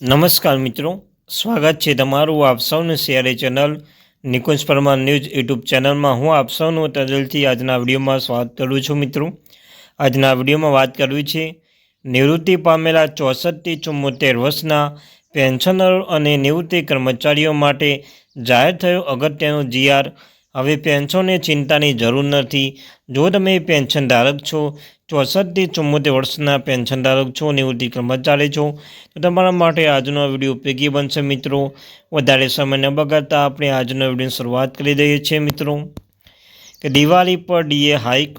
નમસ્કાર મિત્રો, સ્વાગત છે તમારું આપ સૌનું શેરે channel Nikunj Parmar news YouTube ચેનલમાં. હું આપ સૌનું તજલથી આજના વિડીયોમાં સ્વાગત કરું છું મિત્રો. આજના વિડીયોમાં વાત કરવી છે નિવૃત્તિ પામેલા ચોસઠથી ચુમ્મોતેર વર્ષના પેન્શનરો અને નિવૃત્તિ કર્મચારીઓ માટે જાહેર થયો અગત્યનો જીઆર હવે પેન્શનની ચિંતાની જરૂર નથી. જો તમે પેન્શન ધારક છો, ચોસઠથી ચુમ્મોતેર વર્ષના પેન્શન ધારક છો, નિવૃત્તિ કર્મચારી છો, તો તમારા માટે આજનો વીડિયો ઉપયોગી બનશે મિત્રો. વધારે સમય ન બગાડતા આપણે આજનો વિડીયોની શરૂઆત કરી દઈએ છીએ મિત્રો. કે દિવાળી પર ડીએ હાઇક.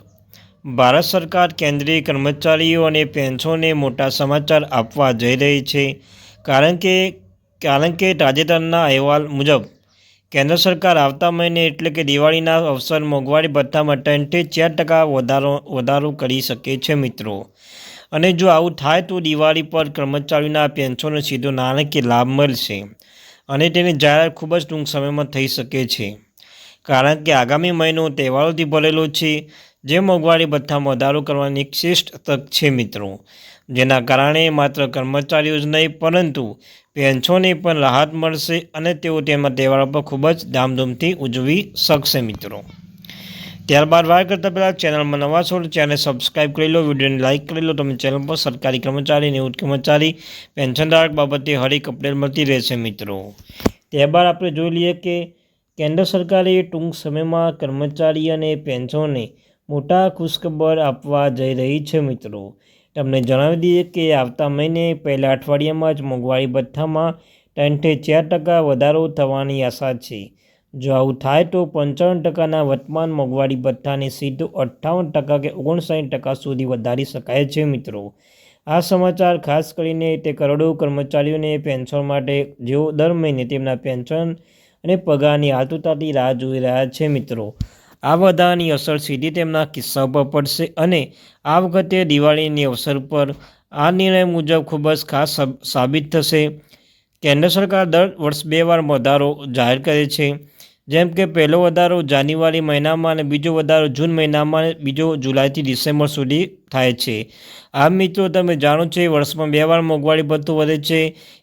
ભારત સરકાર કેન્દ્રીય કર્મચારીઓ અને પેન્શનને મોટા સમાચાર આપવા જઈ રહી છે. કારણ કે કારણ કે તાજેતરના અહેવાલ મુજબ કેન્દ્ર સરકાર આવતા મહિને એટલે કે દિવાળીના અવસર મોંઘવારી ભથ્થામાં ત્રણથી ચાર ટકા વધારો વધારો કરી શકે છે મિત્રો. અને જો આવું થાય તો દિવાળી પર કર્મચારીઓના પેન્શનનો સીધો નાણાકીય લાભ મળશે. અને તેની જાહેરાત ખૂબ જ ટૂંક સમયમાં થઈ શકે છે. કારણ કે આગામી મહિનો તહેવારોથી ભરેલો છે, જે મોંઘવારી ભથ્થામાં વધારો કરવાની એક શ્રેષ્ઠ તક છે મિત્રો. જેના કારણે માત્ર કર્મચારીઓ જ નહીં, પરંતુ પેન્શનને પણ રાહત મળશે અને તેઓ તેમના તહેવારો પર ખૂબ જ ધામધૂમથી ઉજવી શકશે મિત્રો. ત્યારબાદ વાત કરતાં પહેલાં ચેનલમાં નવા છો ચેનલ સબસ્ક્રાઈબ કરી લો, વિડીયોને લાઇક કરી લો, તમે ચેનલ પર સરકારી કર્મચારી નિવૃત્ત કર્મચારી, પેન્શનધારક બાબતે હરેક અપડેટ મળતી રહેશે મિત્રો. ત્યારબાદ આપણે જોઈ લઈએ કે કેન્દ્ર સરકારે ટૂંક સમયમાં કર્મચારી અને પેન્શનને મોટા ખુશખબર આપવા જઈ રહી છે મિત્રો. તમને જણાવી દઈએ કે આવતા મહિને પહેલા અઠવાડિયામાં જ મોંઘવારી ભથ્થામાં ત્રણથી ચાર ટકા વધારો થવાની આશા છે. જો આવું થાય તો પંચાવન ટકાના વર્તમાન મોંઘવારી ભથ્થાને સીધું અઠ્ઠાવન ટકા કે ઓગણસાઠ ટકા સુધી વધારી શકાય છે મિત્રો. આ સમાચાર ખાસ કરીને તે કરોડો કર્મચારીઓને પેન્શન માટે જેઓ દર મહિને તેમના પેન્શન અને પગારની આતુરતાથી રાહ જોઈ રહ્યા છે મિત્રો. આ વધારાની અસર સીધી તેમના કિસ્સા પર પડશે અને આ વખતે દિવાળીની અવસર પર આ નિર્ણય મુજબ ખૂબ જ ખાસ સાબિત થશે. કેન્દ્ર સરકાર દર વર્ષ બે વાર વધારો જાહેર કરે છે. જેમ કે પહેલો વધારો જાન્યુઆરી મહિનામાં અને બીજો વધારો જૂન મહિનામાં બીજો જુલાઈથી ડિસેમ્બર સુધી થાય છે. આ મિત્રો તમે જાણો છો વર્ષમાં બે વાર મોંઘવારી ભથ્થું વધે છે,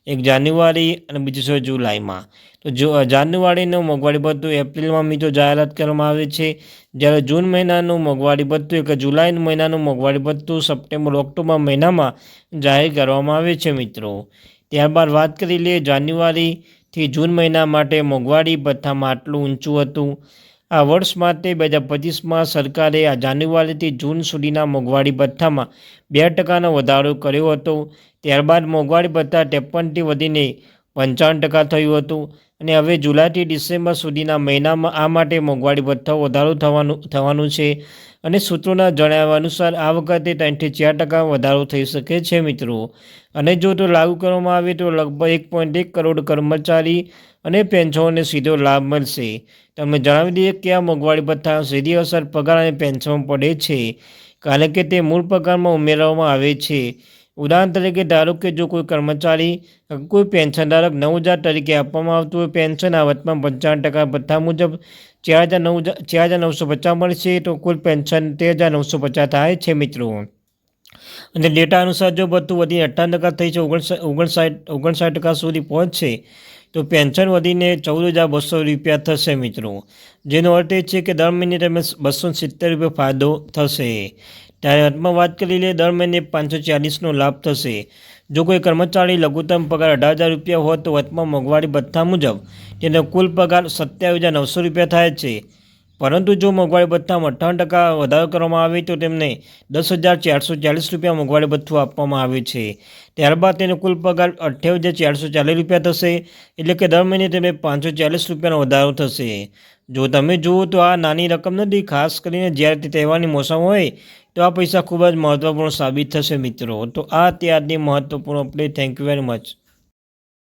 એક જાન્યુઆરી અને બીજું છે જુલાઈમાં. તો જો જાન્યુઆરીનું મોંઘવારી ભથ્થું એપ્રિલમાં મિત્રો જાહેરાત કરવામાં આવે છે, જ્યારે જૂન મહિનાનું મોંઘવારી ભથ્થું એક જુલાઈ મહિનાનું મોંઘવારી ભથ્થું સપ્ટેમ્બર, ઓક્ટોબર મહિનામાં જાહેર કરવામાં આવે છે મિત્રો. ત્યારબાદ વાત કરી લઈએ જાન્યુઆરીથી જૂન મહિના માટે મોંઘવારી ભથ્થામાં આટલું ઊંચું હતું. આ વર્ષ માટે બે હજાર પચીસમાં સરકારે આ જાન્યુઆરીથી જૂન સુધીના મોંઘવારી ભથ્થામાં બે ટકાનો વધારો કર્યો હતો. ત્યારબાદ મોંઘવારી ભથ્થા ત્રેપનથી વધીને પંચાવન ટકા થયું હતું. અને હવે જુલાઈથી ડિસેમ્બર સુધીના મહિનામાં આ માટે મોંઘવારી ભથ્થા વધારો થવાનું થવાનું છે. અને સૂત્રોના જણાવ્યા અનુસાર આ વખતે ત્રણથી ચાર ટકા વધારો થઈ શકે છે મિત્રો. અને જો તો લાગુ કરવામાં આવે તો લગભગ એક પોઈન્ટ એક કરોડ કર્મચારી અને પેન્શનોને સીધો લાભ મળશે. તમને જણાવી દઈએ કે આ મોંઘવારી ભથ્થા સીધી અસર પગાર અને પેન્શન પડે છે. કારણ કે તે મૂળ પગારમાં ઉમેરવામાં આવે છે. ઉદાહરણ તરીકે, ધારો કે જો કોઈ કર્મચારી કોઈ પેન્શનધારક નવ હજાર તરીકે આપવામાં આવતું હોય, પેન્શન આવતમાં પંચાવન ટકા ભથ્થા મુજબ ચાર હજાર નવ ચાર હજાર નવસો પચાસ મળશે તો કુલ પેન્શન તેર હજાર નવસો પચાસ થાય છે મિત્રો. અને ડેટા અનુસાર જો બધું વધીને અઠ્ઠાવન ટકા થઈ છે ઓગણસાઠ ઓગણસાઠ ટકા સુધી પહોંચશે, તો પેન્શન વધીને ચૌદ હજાર બસો રૂપિયા થશે મિત્રો. જેનો અર્થ એ છે કે દર મહિને તમે બસો સિત્તેર રૂપિયા ફાયદો થશે. ત્યારે અંતમાં વાત કરી લઈએ દર મહિને પાંચસો ચાલીસનો લાભ થશે. જો કોઈ કર્મચારી લઘુત્તમ પગાર અઢાર હજાર રૂપિયા હોય તો વચમાં મોંઘવારી ભથ્થા મુજબ તેનો કુલ પગાર સત્યાવીસ હજાર નવસો રૂપિયા થાય છે. પરંતુ જો મોંઘવારી ભથ્થામાં અઠ્ઠાવન ટકા વધારો કરવામાં આવે તો તેમને દસ હજાર ચારસો ચાલીસ રૂપિયા મોંઘવારી ભથ્થું આપવામાં આવે છે. ત્યારબાદ તેનો કુલ પગાર અઠ્યાવીસ હજાર ચારસો ચાલીસ રૂપિયા થશે, એટલે કે દર મહિને તેમને પાંચસો ચાલીસ રૂપિયાનો વધારો થશે. જો તમે જુઓ તો આ નાની રકમ નથી, ખાસ કરીને જ્યારે તે તહેવારની મોસમ હોય, તો આ પૈસા ખૂબ જ મહત્ત્વપૂર્ણ સાબિત થશે મિત્રો. તો આ ત્યારની મહત્ત્વપૂર્ણ update thank you very much